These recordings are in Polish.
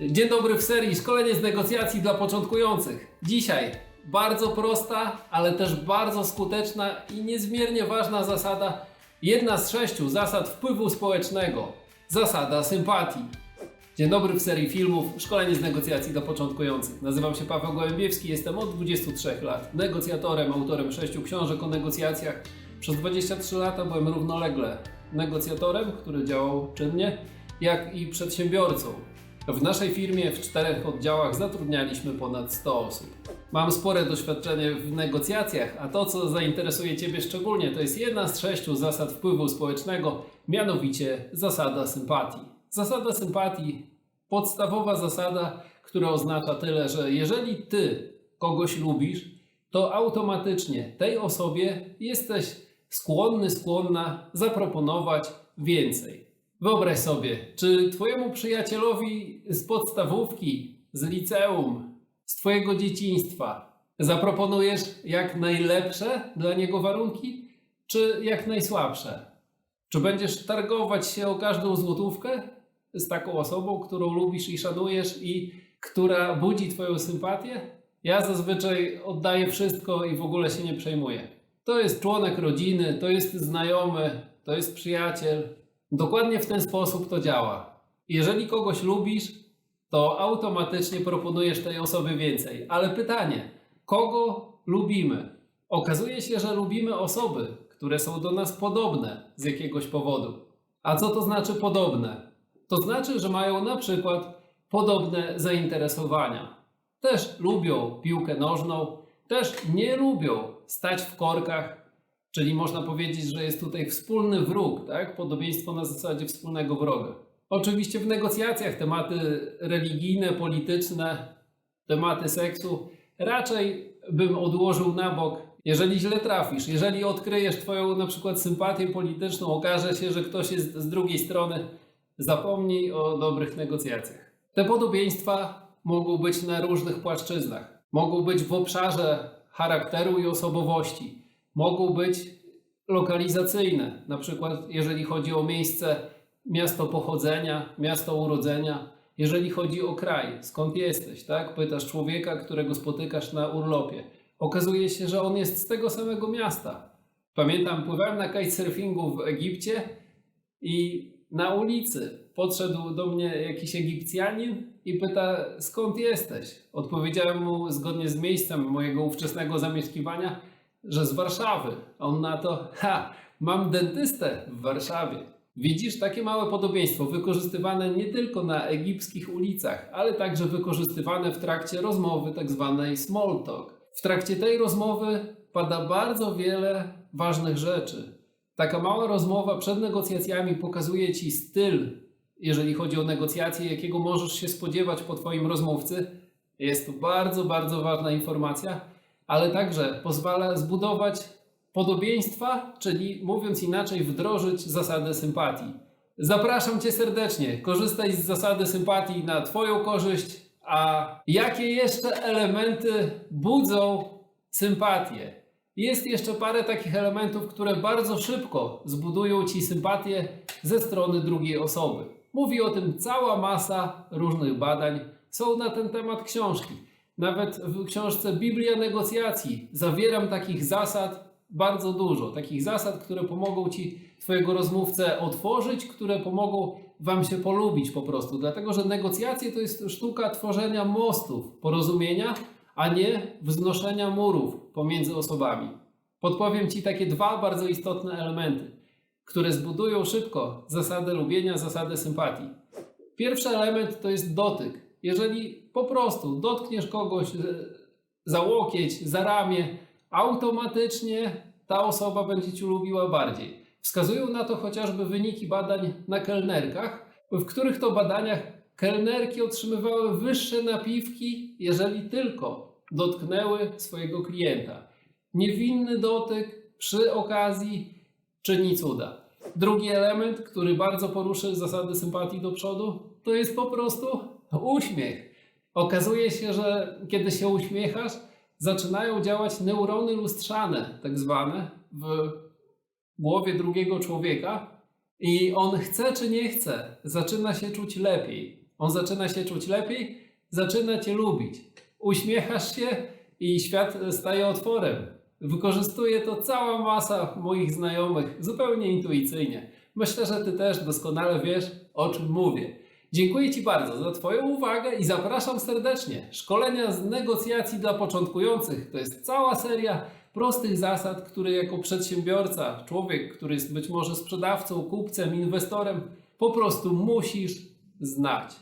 Dzień dobry w serii Szkolenie z negocjacji dla początkujących. Dzisiaj bardzo prosta, ale też bardzo skuteczna i niezmiernie ważna zasada. Jedna z sześciu zasad wpływu społecznego. Zasada sympatii. Dzień dobry w serii filmów Szkolenie z negocjacji dla początkujących. Nazywam się Paweł Gołębiewski, jestem od 23 lat negocjatorem, autorem sześciu książek o negocjacjach. Przez 23 lata byłem równolegle negocjatorem, który działał czynnie, jak i przedsiębiorcą. W naszej firmie w czterech oddziałach zatrudnialiśmy ponad 100 osób. Mam spore doświadczenie w negocjacjach, a to, co zainteresuje Ciebie szczególnie, to jest jedna z sześciu zasad wpływu społecznego, mianowicie zasada sympatii. Zasada sympatii, podstawowa zasada, która oznacza tyle, że jeżeli Ty kogoś lubisz, to automatycznie tej osobie jesteś skłonny, skłonna zaproponować więcej. Wyobraź sobie, czy twojemu przyjacielowi z podstawówki, z liceum, z twojego dzieciństwa zaproponujesz jak najlepsze dla niego warunki, czy jak najsłabsze? Czy będziesz targować się o każdą złotówkę z taką osobą, którą lubisz i szanujesz i która budzi twoją sympatię? Ja zazwyczaj oddaję wszystko i w ogóle się nie przejmuję. To jest członek rodziny, to jest znajomy, to jest przyjaciel. Dokładnie w ten sposób to działa. Jeżeli kogoś lubisz, to automatycznie proponujesz tej osobie więcej. Ale pytanie, kogo lubimy? Okazuje się, że lubimy osoby, które są do nas podobne z jakiegoś powodu. A co to znaczy podobne? To znaczy, że mają na przykład podobne zainteresowania. Też lubią piłkę nożną, też nie lubią stać w korkach, czyli można powiedzieć, że jest tutaj wspólny wróg, tak? Podobieństwo na zasadzie wspólnego wroga. Oczywiście w negocjacjach tematy religijne, polityczne, tematy seksu raczej bym odłożył na bok. Jeżeli źle trafisz, jeżeli odkryjesz Twoją na przykład sympatię polityczną, okaże się, że ktoś jest z drugiej strony, zapomnij o dobrych negocjacjach. Te podobieństwa mogą być na różnych płaszczyznach. Mogą być w obszarze charakteru i osobowości. Mogą być lokalizacyjne, na przykład jeżeli chodzi o miejsce, miasto pochodzenia, miasto urodzenia. Jeżeli chodzi o kraj, skąd jesteś, tak? Pytasz człowieka, którego spotykasz na urlopie. Okazuje się, że on jest z tego samego miasta. Pamiętam, pływałem na kitesurfingu w Egipcie i na ulicy podszedł do mnie jakiś Egipcjanin i pyta, skąd jesteś? Odpowiedziałem mu zgodnie z miejscem mojego ówczesnego zamieszkiwania, że z Warszawy. On na to, ha, mam dentystę w Warszawie. Widzisz takie małe podobieństwo, wykorzystywane nie tylko na egipskich ulicach, ale także wykorzystywane w trakcie rozmowy, tak zwanej small talk. W trakcie tej rozmowy pada bardzo wiele ważnych rzeczy. Taka mała rozmowa przed negocjacjami pokazuje Ci styl, jeżeli chodzi o negocjacje, jakiego możesz się spodziewać po Twoim rozmówcy. Jest to bardzo, bardzo ważna informacja, ale także pozwala zbudować podobieństwa, czyli mówiąc inaczej, wdrożyć zasadę sympatii. Zapraszam Cię serdecznie, korzystaj z zasady sympatii na Twoją korzyść, a jakie jeszcze elementy budzą sympatię? Jest jeszcze parę takich elementów, które bardzo szybko zbudują Ci sympatię ze strony drugiej osoby. Mówi o tym cała masa różnych badań. Są na ten temat książki. Nawet w książce Biblia negocjacji zawieram takich zasad bardzo dużo. Takich zasad, które pomogą Ci Twojego rozmówcę otworzyć, które pomogą Wam się polubić po prostu. Dlatego, że negocjacje to jest sztuka tworzenia mostów, porozumienia, a nie wznoszenia murów pomiędzy osobami. Podpowiem Ci takie dwa bardzo istotne elementy, które zbudują szybko zasadę lubienia, zasadę sympatii. Pierwszy element to jest dotyk. Jeżeli po prostu dotkniesz kogoś e, za łokieć, za ramię, automatycznie ta osoba będzie Cię lubiła bardziej. Wskazują na to chociażby wyniki badań na kelnerkach, w których to badaniach kelnerki otrzymywały wyższe napiwki, jeżeli tylko dotknęły swojego klienta. Niewinny dotyk przy okazji czyni cuda. Drugi element, który bardzo poruszy zasady sympatii do przodu, to jest po prostu uśmiech. Okazuje się, że kiedy się uśmiechasz, zaczynają działać neurony lustrzane, tak zwane, w głowie drugiego człowieka i on chce czy nie chce, zaczyna się czuć lepiej. On zaczyna się czuć lepiej, zaczyna cię lubić. Uśmiechasz się i świat staje otworem. Wykorzystuje to cała masa moich znajomych zupełnie intuicyjnie. Myślę, że ty też doskonale wiesz, o czym mówię. Dziękuję Ci bardzo za Twoją uwagę i zapraszam serdecznie. Szkolenia z negocjacji dla początkujących to jest cała seria prostych zasad, które jako przedsiębiorca, człowiek, który jest być może sprzedawcą, kupcem, inwestorem, po prostu musisz znać.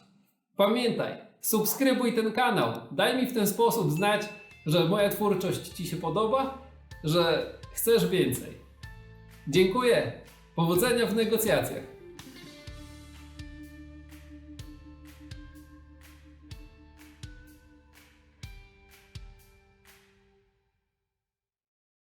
Pamiętaj, subskrybuj ten kanał. Daj mi w ten sposób znać, że moja twórczość Ci się podoba, że chcesz więcej. Dziękuję. Powodzenia w negocjacjach.